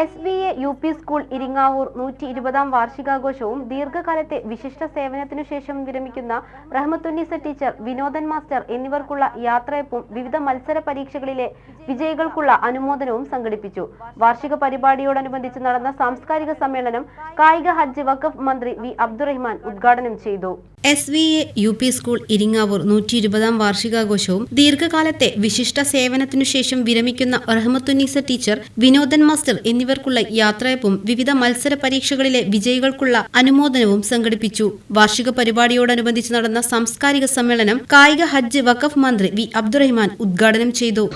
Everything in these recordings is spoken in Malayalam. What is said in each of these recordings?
S B A U P school Iringavur നൂറ്റി ഇരുപതാം വാർഷികാഘോഷവും ദീർഘകാലത്തെ വിശിഷ്ട സേവനത്തിനു ശേഷം വിരമിക്കുന്ന റഹ്മത്തുന്നീസ ടീച്ചർ വിനോദൻ മാസ്റ്റർ എന്നിവർക്കുള്ള യാത്രയപ്പും വിവിധ മത്സര പരീക്ഷകളിലെ വിജയികൾക്കുള്ള അനുമോദനവും സംഘടിപ്പിച്ചു. വാർഷിക പരിപാടിയോടനുബന്ധിച്ച് നടന്ന സാംസ്കാരിക സമ്മേളനം കായിക ഹജ്ജ് വഖഫ് മന്ത്രി വി അബ്ദുറഹ്മാൻ ഉദ്ഘാടനം ചെയ്തു. S V A U P school Iringavur നൂറ്റി ഇരുപതാം വാർഷികാഘോഷവും ദീർഘകാലത്തെ വിശിഷ്ട സേവനത്തിനു ശേഷം വിരമിക്കുന്ന റഹ്മത്തുന്നീസ ടീച്ചർ വിനോദൻ മാസ്റ്റർ എന്നിവർക്കുള്ള യാത്രയപ്പും വിവിധ മത്സര പരീക്ഷകളിലെ വിജയികൾക്കുള്ള അനുമോദനവും സംഘടിപ്പിച്ചു. വാർഷിക പരിപാടിയോടനുബന്ധിച്ച് നടന്ന സാംസ്കാരിക സമ്മേളനം കായിക ഹജ്ജ് വഖഫ് മന്ത്രി വി അബ്ദുറഹ്മാൻ ഉദ്ഘാടനം ചെയ്തു.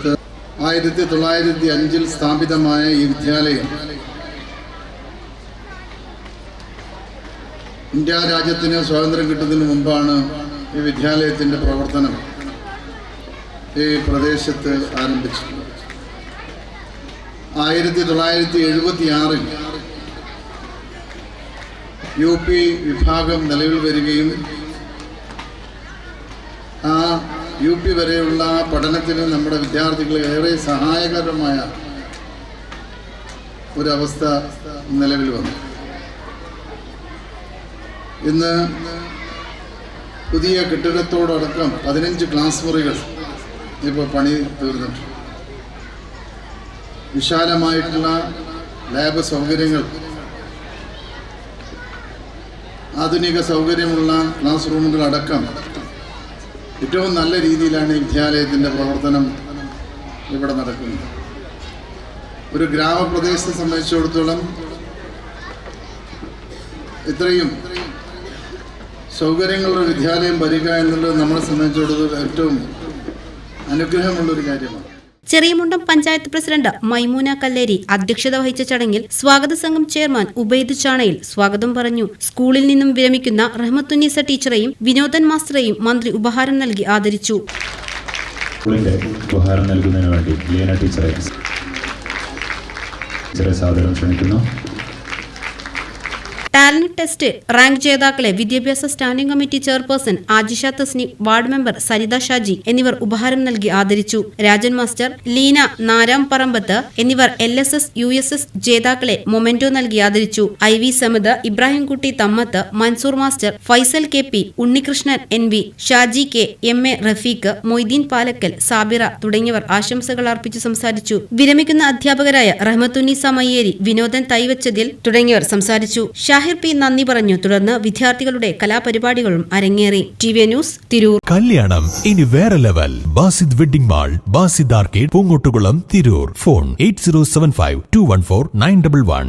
ആയിരത്തി തൊള്ളായിരത്തി അഞ്ചിൽ സ്ഥാപിതമായ ഈ വിദ്യാലയം ഇന്ത്യ രാജ്യത്തിന് സ്വാതന്ത്ര്യം കിട്ടുന്നതിന് മുമ്പാണ് ഈ വിദ്യാലയത്തിന്റെ പ്രവർത്തനം ഈ പ്രദേശത്ത് ആരംഭിച്ചിട്ടുള്ളത് ആയിരത്തി തൊള്ളായിരത്തി എഴുപത്തി ആറിൽ യു പി വിഭാഗം നിലവിൽ വരികയും ആ യു പി വരെയുള്ള പഠനത്തിന് നമ്മുടെ വിദ്യാർത്ഥികൾ ഏറെ സഹായകരമായ ഒരവസ്ഥ നിലവിൽ വന്നു. ഇന്ന് പുതിയ കെട്ടിടത്തോടടക്കം പതിനഞ്ച് ക്ലാസ് മുറികൾ ഇപ്പോൾ പണി തീർന്നിട്ടുണ്ട്. വിശാലമായിട്ടുള്ള ലാബ് സൗകര്യങ്ങൾ ആധുനിക സൗകര്യമുള്ള ക്ലാസ് റൂമുകളടക്കം ഏറ്റവും നല്ല രീതിയിലാണ് ഈ വിദ്യാലയത്തിന്റെ പ്രവർത്തനം ഇവിടെ നടക്കുന്നത്. ഒരു ഗ്രാമപ്രദേശത്തെ സംബന്ധിച്ചിടത്തോളം ഇത്രയും സൗകര്യങ്ങളുള്ള വിദ്യാലയം വരിക എന്നുള്ളത് നമ്മളെ സംബന്ധിച്ചിടത്തോളം ഏറ്റവും അനുഗ്രഹമുള്ളൊരു കാര്യമാണ്. ചെറിയമുണ്ടം പഞ്ചായത്ത് പ്രസിഡന്റ് മൈമൂന കല്ലേരി അധ്യക്ഷത വഹിച്ച ചടങ്ങിൽ സ്വാഗത സംഘം ചെയർമാൻ ഉബൈദ് ചാണയിൽ സ്വാഗതം പറഞ്ഞു. സ്കൂളിൽ നിന്നും വിരമിക്കുന്ന റഹ്മത്തുന്നീസ ടീച്ചറെയും വിനോദൻ മാസ്റ്ററെയും മന്ത്രി ഉപഹാരം നൽകി ആദരിച്ചു. ഉപഹാരം നൽകുന്നതിന് വേണ്ടി ലീന ടീച്ചറെ ടീച്ചറെ സാദരം ക്ഷണിക്കുന്നു. ടാലന്റ് ടെസ്റ്റ് റാങ്ക് ജേതാക്കളെ വിദ്യാഭ്യാസ standing committee chairperson Ajisha Thasni ward member Saritha Shaji എന്നിവർ ഉപഹാരം നൽകി ആദരിച്ചു. രാജൻ മാസ്റ്റർ ലീന നാരാം പറമ്പത്ത് എന്നിവർ L S S U S S ജേതാക്കളെ memento നൽകി ആദരിച്ചു. I V Samith Ibrahimkutty Thammath Mansoor master Faisal K P Unnikrishnan N V Shaji K M A Rafeeq Moideen Palakkal Sabira തുടങ്ങിയവർ ആശംസകൾ അർപ്പിച്ചു സംസാരിച്ചു. വിരമിക്കുന്ന അധ്യാപകരായ റഹ്മത്തുന്നീസ മയ്യേരി വിനോദൻ തൈവച്ചതിൽ തുടങ്ങിയവർ സംസാരിച്ചു. ഷാഹിർ പി നന്ദി പറഞ്ഞു. തുടർന്ന് വിദ്യാർത്ഥികളുടെ കലാപരിപാടികളും അരങ്ങേറി. T V news Tirur. കല്യാണം ഇനി വേറെ level. Basid wedding mall Basid arcade Poongottukulam Tirur. Phone eight zero seven five two one four nine double one.